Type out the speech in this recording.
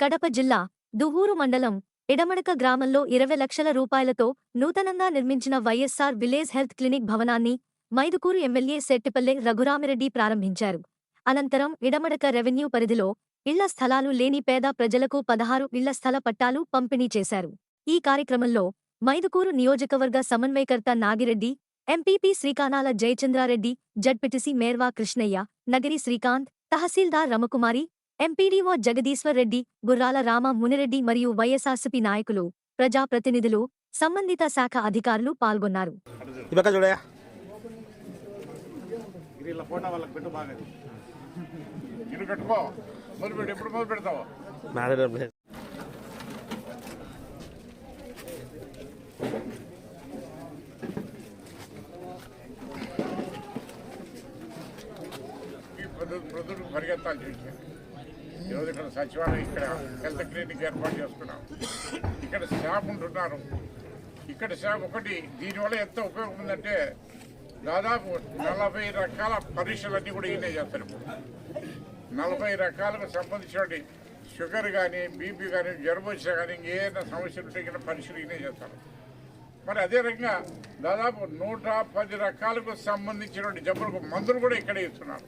కడప జిల్లా దుహూరు మండలం ఇడమడక గ్రామంలో ఇరవై లక్షల రూపాయలతో నూతనంగా నిర్మించిన వైఎస్సార్ విలేజ్ హెల్త్ క్లినిక్ భవనాన్ని మైదుకూరు ఎమ్మెల్యే సెట్టిపల్లె రఘురామిరెడ్డి ప్రారంభించారు. అనంతరం ఇడమడక రెవెన్యూ పరిధిలో ఇళ్ళ స్థలాలు లేని పేద ప్రజలకు పదహారు ఇళ్ళ స్థల పట్టాలు పంపిణీ చేశారు. ఈ కార్యక్రమంలో మైదుకూరు నియోజకవర్గ సమన్వయకర్త Nagireddy MPP Srikanala Jayachandrareddy ZPTC Merva Krishnaiah Nagari Srikanth tahsildar Ramakumari MPDO Jagadishwar Reddy Gurrala Rama Munireddy మరియు వైఎస్ఆర్సీపీ నాయకులు ప్రజాప్రతినిధులు సంబంధిత శాఖ అధికారులు పాల్గొన్నారు. మొదలు పెడతావు మేనేజర్ పరిగెత్తాలి ఈరోజు ఇక్కడ సచివాలయం ఇక్కడ హెల్త్ క్లినిక్ ఏర్పాటు చేసుకున్నాం ఇక్కడ స్టాఫ్ ఉంటున్నారు. ఇక్కడ స్టాఫ్ ఒకటి దీనివల్ల ఎంత ఉపయోగం ఉందంటే దాదాపు నలభై రకాల పరీక్షలన్నీ కూడా ఈయన చేస్తారు ఇప్పుడు. నలభై రకాలకు సంబంధించిన షుగర్ కానీ బీపీ కానీ జ్వరం వచ్చినా కానీ ఏదైనా సమస్యలు ఉంటే ఇక్కడ పరీక్షలు ఈయన చేస్తారు. మరి అదే రకంగా దాదాపు నూట పది రకాలకు సంబంధించినటువంటి జబ్బులకు మందులు కూడా ఇక్కడే ఇస్తున్నారు.